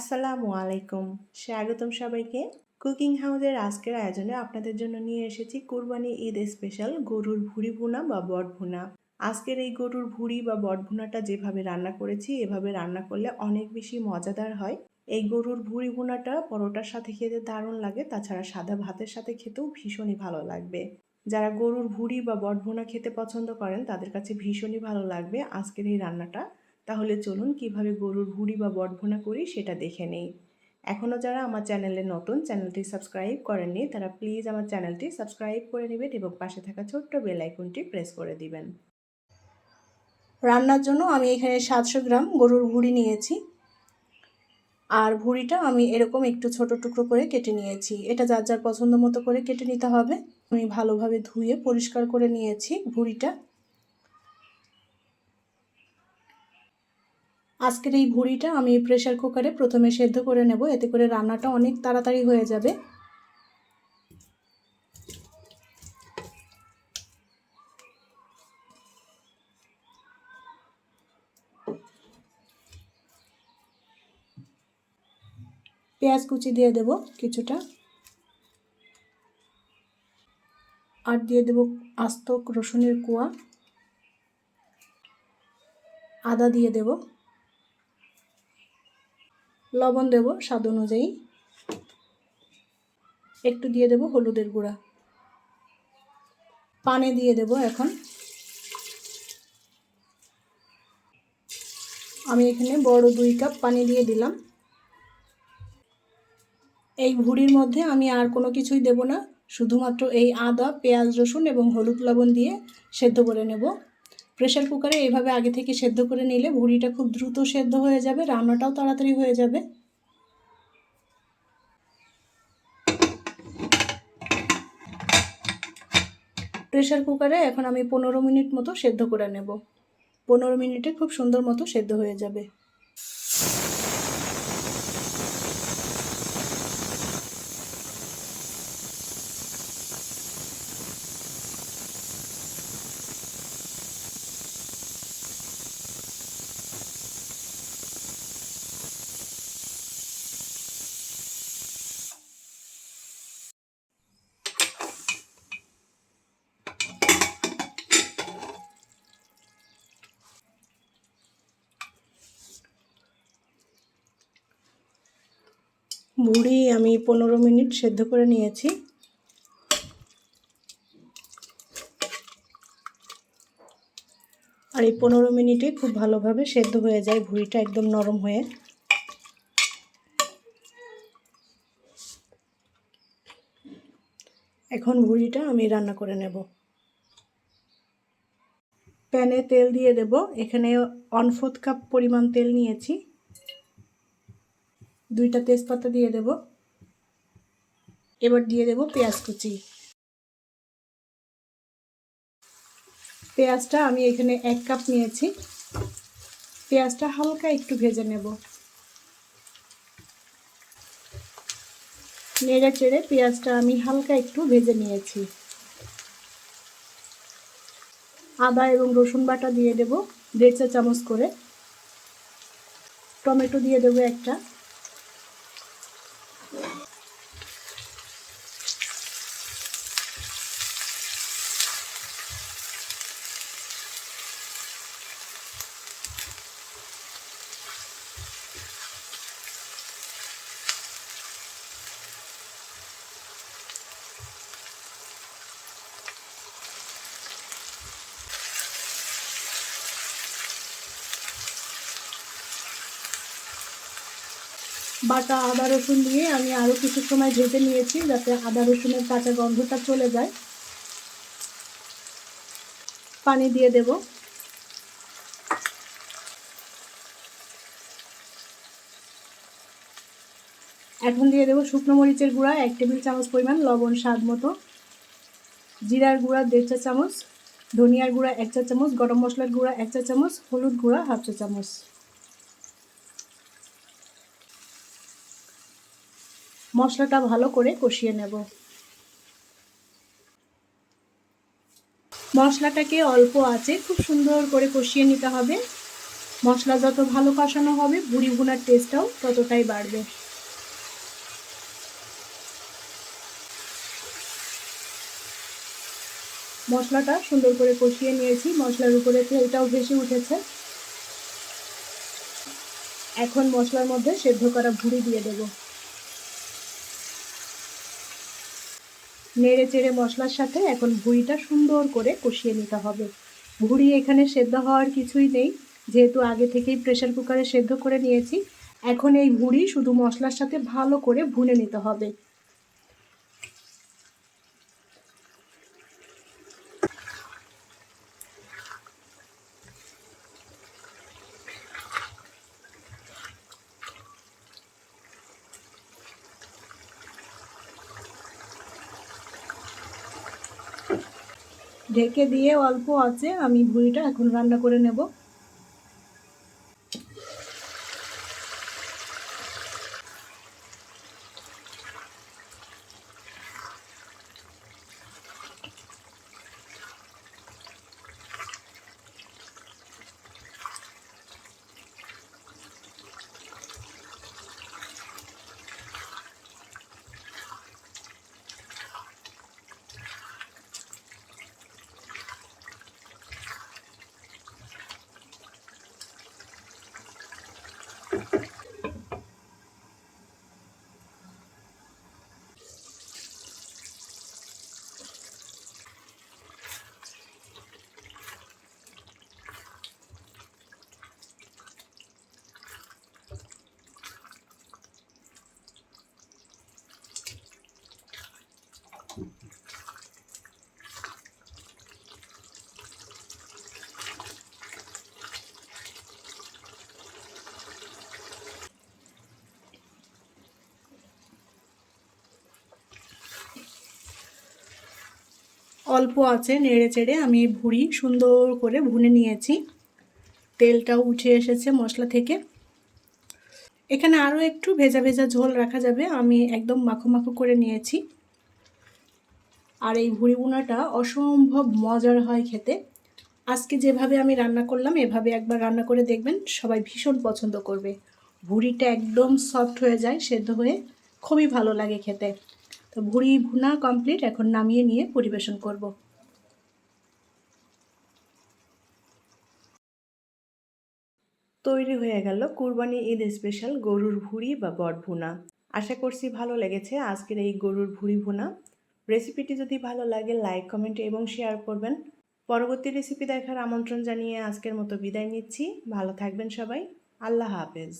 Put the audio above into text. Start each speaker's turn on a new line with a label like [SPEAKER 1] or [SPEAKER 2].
[SPEAKER 1] আসসালামু আলাইকুম। স্বাগতম সবাইকে। কুকিং হাউসের আজকের আয়োজনে আপনাদের জন্য নিয়ে এসেছি কুরবানি ঈদ স্পেশাল গরুর ভুড়ি ভুনা বা বট ভুনা। আজকের এই গরুর ভুড়ি বা বট ভুনাটা যেভাবে রান্না করেছি, এভাবে রান্না করলে অনেক বেশি মজাদার হয়। এই গরুর ভুড়ি ভুনাটা পরোটার সাথে খেতে দারুণ লাগে, তাছাড়া সাদা ভাতের সাথে খেতেও ভীষণই ভালো লাগবে। যারা গরুর ভুড়ি বা বট ভুনা খেতে পছন্দ করেন, তাদের কাছে ভীষণই ভালো লাগবে আজকের এই রান্নাটা। তাহলে চলুন কীভাবে গরুর ভুড়ি বা বটভুনা করি সেটা দেখে নেই। এখনও যারা আমার চ্যানেলে নতুন, চ্যানেলটি সাবস্ক্রাইব করেননি, তারা প্লিজ আমার চ্যানেলটি সাবস্ক্রাইব করে নেবেন এবং পাশে থাকা ছোট্ট বেল আইকনটি প্রেস করে দিবেন। রান্নার জন্য আমি এখানে সাতশো গ্রাম গরুর ভুড়ি নিয়েছি। আর ভুড়িটা আমি এরকম একটু ছোট টুকরো করে কেটে নিয়েছি। এটা যার যার পছন্দ মতো করে কেটে নিতে হবে। আমি ভালোভাবে ধুয়ে পরিষ্কার করে নিয়েছি ভুড়িটা। আজকের এই ভুড়িটা আমি প্রেশার কুকারে প্রথমে সেদ্ধ করে নেব, এতে করে রান্নাটা অনেক তাড়াতাড়ি হয়ে যাবে। পেঁয়াজ কুচি দিয়ে দেব কিছুটা। আর দিয়ে দেব আস্ত রসুনের কুয়া। আদা দিয়ে দেব। লবণ দেব স্বাদ অনুযায়ী। একটু দিয়ে দেব হলুদের গুঁড়া। পানি দিয়ে দেব এখন। আমি এখানে বড় দুই কাপ পানি দিয়ে দিলাম। এই ভুড়ির মধ্যে আমি আর কোনো কিছুই দেব না। শুধুমাত্র এই আদা, পেঁয়াজ, রসুন এবং হলুদ লবণ দিয়ে সেদ্ধ করে নেব। প্রেশার কুকারে এইভাবে আগে থেকে সেদ্ধ করে নিলে ভুড়িটা খুব দ্রুত সেদ্ধ হয়ে যাবে, রান্নাটাও তাড়াতাড়ি হয়ে যাবে। প্রেশার কুকারে এখন আমি পনেরো মিনিট মতো সেদ্ধ করে নেব। পনেরো মিনিটে খুব সুন্দর মতো সেদ্ধ হয়ে যাবে। ভুড়ি আমি পনেরো মিনিট সেদ্ধ করে নিয়েছি। আর এই পনেরো মিনিটে খুব ভালোভাবে সেদ্ধ হয়ে যায়, ভুড়িটা একদম নরম হয়ে। এখন ভুড়িটা আমি রান্না করে নেব। প্যানে তেল দিয়ে দেব। এখানে ফোর্থ কাপ পরিমাণ তেল নিয়েছি। দুইটা তেজপাতা দিয়ে দেব। এবার দিয়ে দেব পেঁয়াজ কুচি। পেঁয়াজটা আমি এখানে এক কাপ নিয়েছি। পেঁয়াজটা হালকা একটু ভেজে নেব। নেড়ে চেড়ে পেঁয়াজটা আমি হালকা একটু ভেজে নিয়েছি। আদা এবং রসুন বাটা দিয়ে দেব, দেড় চা চামচ করে। টমেটো দিয়ে দেবো একটা। বাটা, আদা, রসুন দিয়ে আমি আরও কিছু সময় ভেজে নিয়েছি যাতে আদা, রসুনের কাঁচা গন্ধটা চলে যায়। পানি দিয়ে দেব। এখন দিয়ে দেবো শুকনো মরিচের গুঁড়া, এক টেবিল চামচ পরিমাণ লবণ স্বাদ মতো। জিরার গুঁড়া দেড় চা চামচ, ধনিয়ার গুঁড়া এক চা চামচ, গরম মশলার গুঁড়া এক চা চামচ, হলুদ গুঁড়া হাফ চা চামচ। মশলাটা ভালো করে কষিয়ে নেব। মশলাটাকে অল্প আছে খুব সুন্দর করে কষিয়ে নিতে হবে। মশলা যত ভালো কষানো হবে, বুড়ি ভুনার টেস্টটাও ততটাই বাড়বে। মশলাটা সুন্দর করে কষিয়ে নিয়েছি। মশলার উপরে তেলটাও ভেসে উঠেছে। এখন মশলার মধ্যে সেদ্ধ করা ভুড়ি দিয়ে দেব। নেড়ে চেড়ে মশলার সাথে এখন ভুঁড়িটা সুন্দর করে কষিয়ে নিতে হবে। ভুঁড়ি এখানে সেদ্ধ হওয়ার কিছুই নেই। যেহেতু আগে থেকেই প্রেশার কুকারে সেদ্ধ করে নিয়েছি, এখন এই ভুঁড়ি শুধু মশলার সাথে ভালো করে ভুনে নিতে হবে। ঢেকে দিয়ে অল্প আছে আমি ভুড়িটা এখন রান্না করে নেব। অল্প আছে, নেড়ে চেড়ে আমি ভুড়ি সুন্দর করে ভুনে নিয়েছি। তেলটাও উঠে এসেছে মশলা থেকে। এখানে আরও একটু ভেজা ভেজা ঝোল রাখা যাবে, আমি একদম মাখো মাখো করে নিয়েছি। আর এই ভুড়ি বোনাটা অসম্ভব মজার হয় খেতে। আজকে যেভাবে আমি রান্না করলাম, এভাবে একবার রান্না করে দেখবেন, সবাই ভীষণ পছন্দ করবে। ভুড়িটা একদম সফট হয়ে যায়, সেদ্ধ হয়ে খুবই ভালো লাগে খেতে। তো ভুড়ি ভুনা কমপ্লিট এখন নামিয়ে নিয়ে পরিবেশন করব। তৈরি হয়ে গেল কুরবানি ঈদ স্পেশাল গরুর ভুড়ি বা বট ভুনা। আশা করছি ভালো লেগেছে আজকের এই গরুর ভুড়ি ভুনা। রেসিপিটি যদি ভালো লাগে লাইক কমেন্ট এবং শেয়ার করবেন। পরবর্তী রেসিপি দেখার আমন্ত্রণ জানিয়ে আজকের মতো বিদায় নিচ্ছি। ভালো থাকবেন সবাই। আল্লাহ হাফেজ।